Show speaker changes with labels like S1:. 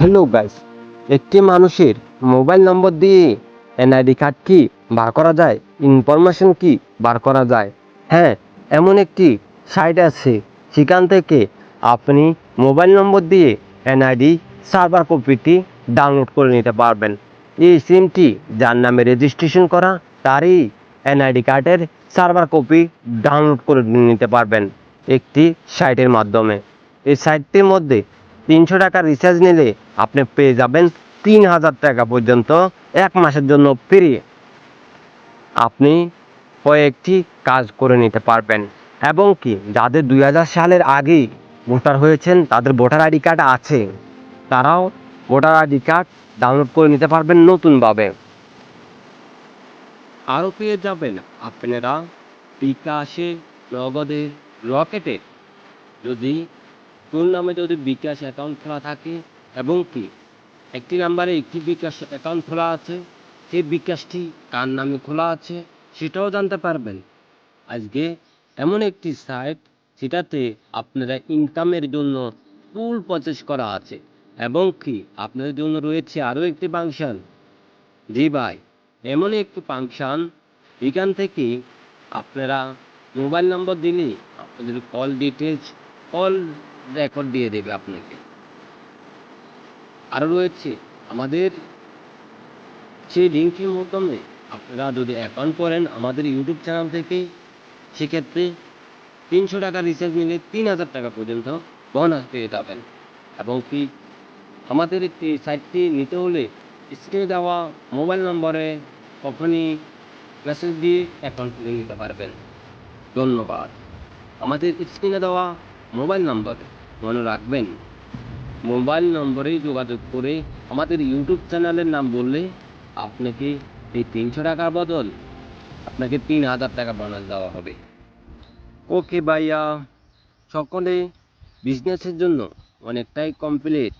S1: Hello guys, একটি মানুষের mobile নম্বর দিয়ে এনআইডি কার্ড কি বার করা যায়? ইনফরমেশন কি বার করা যায়? হ্যাঁ এমন একটি সাইট আছে। সেখান থেকে আপনি মোবাইল নম্বর দিয়ে এনআইডি সার্ভার কপিটি ডাউনলোড করে নিতে পারবেন। এই সিমটি যার নামে রেজিস্ট্রেশন করা, তারই এনআইডি কার্ডের সার্ভার কপি ডাউনলোড করে নিতে পারবেন একটি সাইটের মাধ্যমে। এই সাইটটির মধ্যে তিনশো টাকা রিচার্জ নিলে আপনি পেয়ে যাবেন তিন হাজার টাকা পর্যন্ত এক মাসের জন্য ফ্রি আপনি কয়েকটি কাজ করে নিতে পারবেন। এবং কি, যাদের দুই হাজার সালের আগে ভোটার হয়েছেন, তাদের ভোটার আইডি কার্ড আছে। তারাও ভোটার আইডি কার্ড ডাউনলোড করে নিতে পারবেন নতুনভাবে। আরও পেয়ে যাবেন আপনারা বিকাশে নগদে রকেটে যদি তোর নামে যদি বিকাশ অ্যাকাউন্ট খোলা থাকে, এবং কি? একটি নাম্বারে একটি বিকাশ অ্যাকাউন্ট খোলা আছে, সেই বিকাশটি কার নামে খোলা আছে, সেটাও জানতে পারবেন। আজকে এমন একটি সাইট সেটাতে আপনারা ইনকামের জন্য ফুল প্রচেস করা আছে, এবং কি? আপনাদের জন্য রয়েছে আরও একটি ফাংশন জি ভাই, এমন একটি ফাংশন এখান থেকে আপনারা মোবাইল নম্বর দিলে আপনাদের কল ডিটেলস কল রেকর্ড দিয়ে দেবে আপনাকে। আরও রয়েছে, আমাদের সেই লিঙ্কের মাধ্যমে আপনারা যদি অ্যাকাউন্ট করেন, আমাদের ইউটিউব চ্যানেল থেকে, সেক্ষেত্রে তিনশো টাকা রিচার্জ নিলে তিন হাজার টাকা পর্যন্ত বোনাস পেয়ে যাবেন। এবং কি আমাদের একটি সাইটটি নিতে হলে স্ক্রিনে দেওয়া মোবাইল নম্বরে কখনই মেসেজ দিয়ে অ্যাকাউন্ট খুলে নিতে পারবেন। ধন্যবাদ। আমাদের স্ক্রিনে দেওয়া মোবাইল নম্বর মনে রাখবেন, মোবাইল নম্বরে যোগাযোগ করে আমাদের ইউটিউব চ্যানেলের নাম বললে আপনাকে এই তিনশো টাকার বদল আপনাকে তিন হাজার টাকা বোনাস দেওয়া হবে। ওকে ভাইয়া, সকলে বিজনেসের জন্য অনেকটাই কমপ্লিট